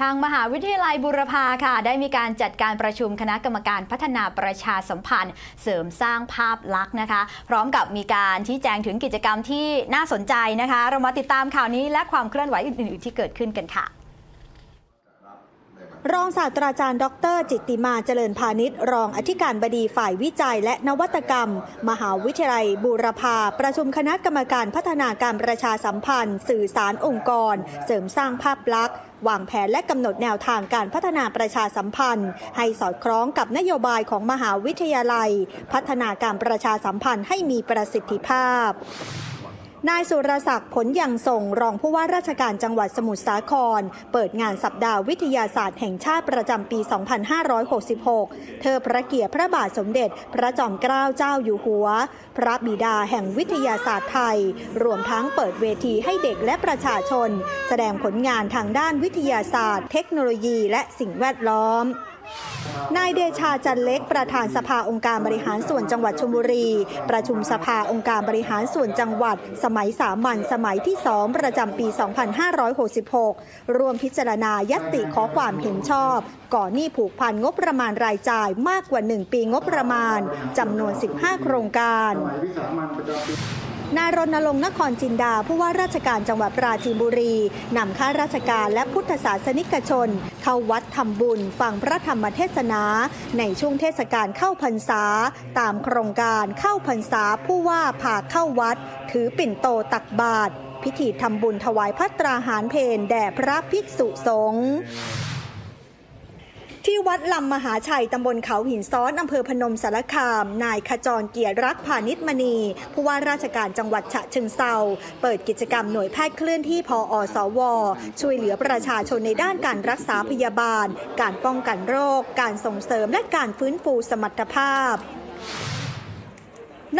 ทางมหาวิทยาลัยบุรพาค่ะ ได้มีการจัดการประชุมคณะกรรมการพัฒนาประชาสัมพันธ์ เสริมสร้างภาพลักษณ์นะคะ พร้อมกับมีการชี้แจงถึงกิจกรรมที่น่าสนใจนะคะ เรามาติดตามข่าวนี้และความเคลื่อนไหวอื่น ๆ ที่เกิดขึ้นกันค่ะ รองศาสตราจารย์ ดร จิตติมาเจริญพาณิชย์รองอธิการบดีฝ่ายวิจัย และนวัตกรรม มหาวิทยาลัย บูรพา ประชุมคณะกรรมการพัฒนาการประชาสัมพันธ์ สื่อสารองค์กร เสริมสร้างภาพลักษณ์วางแผนและกำหนดแนวทางการพัฒนาประชาสัมพันธ์ ให้สอดคล้องกับนโยบายของมหาวิทยาลัย พัฒนาการประชาสัมพันธ์ให้มีประสิทธิภาพ นายสุรศักดิ์ผลยังส่งรองผู้ว่าราชการจังหวัดสมุทรสาคร เปิดงานสัปดาห์วิทยาศาสตร์แห่งชาติประจำปี 2566 เธอพระเกียรติพระบาทสมเด็จ พระจอมเกล้าเจ้าอยู่หัว พระบิดาแห่งวิทยาศาสตร์ไทย รวมทั้งเปิดเวทีให้เด็กและประชาชน แสดงผลงานทางด้านวิทยาศาสตร์ เทคโนโลยี และสิ่งแวดล้อม นายเดชาจันเล็กประธานสภาองค์การบริหารส่วนจังหวัดชลบุรี ประชุมสภาองค์การบริหารส่วนจังหวัด สมัยสามัญสมัยที่สองประจำปี 2566 รวมพิจารณายตติขอความเห็นชอบ ก่อหนี้ผูกพันงบประมาณรายจ่ายมากกว่า 1 ปีงบประมาณจำนวน 15 โครงการ นายรณรงค์นครจินดา ผู้ว่าราชการจังหวัดปราจีนบุรีนำข้าราชการและพุทธศาสนิกชน เข้าวัดทำบุญ ฟังพระธรรมเทศนา ในช่วงเทศกาลเข้าพรรษา ตามโครงการเข้าพรรษาผู้ว่าพาเข้าวัด ถือปิ่นโตตักบาตรพิธีทำบุญถวายพัตราหารเพนแด่พระภิกษุสงฆ์ ที่วัดลำมหาชัยตำบลเขาหินซ้อนอำเภอพนมสารคาม นายขจรเกียรติรักพาณิชมณี ผู้ว่าราชการจังหวัดฉะเชิงเซาเปิดกิจกรรมหน่วยแพทย์เคลื่อนที่พออสว ช่วยเหลือประชาชนในด้านการรักษาพยาบาล การป้องกันโรค การส่งเสริมและการฟื้นฟูสมรรถภาพ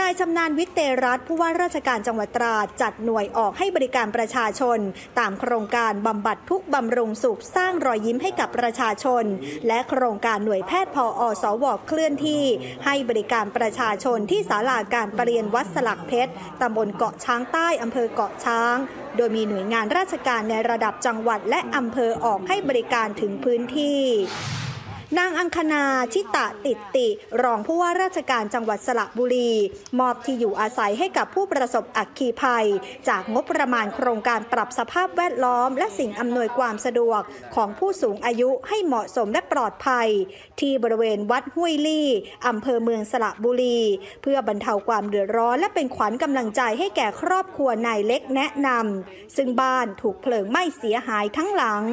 นายชำนาญวิเตรัตผู้ว่าราชการจังหวัดตราดจัดหน่วยออกให้บริการประชาชน ตามโครงการบำบัดทุกบำรุงสุขสร้างรอยยิ้มให้กับประชาชน และโครงการหน่วยแพทย์พออสวเคลื่อนที่ ให้บริการประชาชนที่ศาลาการประเรียนวัดสลักเพชรตำบลเกาะช้างใต้อำเภอเกาะช้าง โดยมีหน่วยงานราชการในระดับจังหวัดและอำเภอออกให้บริการถึงพื้นที่ นางอังคณาชิตะติดติ รองผู้ว่าราชการจังหวัดสระบุรี มอบที่อยู่อาศัยให้กับผู้ประสบอัคคีภัย จากงบประมาณโครงการปรับสภาพแวดล้อม และสิ่งอำนวยความสะดวกของผู้สูงอายุให้เหมาะสมและปลอดภัย ที่บริเวณวัดห้วยลี่อำเภอเมืองสระบุรี เพื่อบรรเทาความเดือดร้อนและเป็นขวัญกำลังใจให้แก่ครอบครัวนายเล็กแนะนำซึ่งบ้านถูกเพลิงไหม้เสียหายทั้งหลัง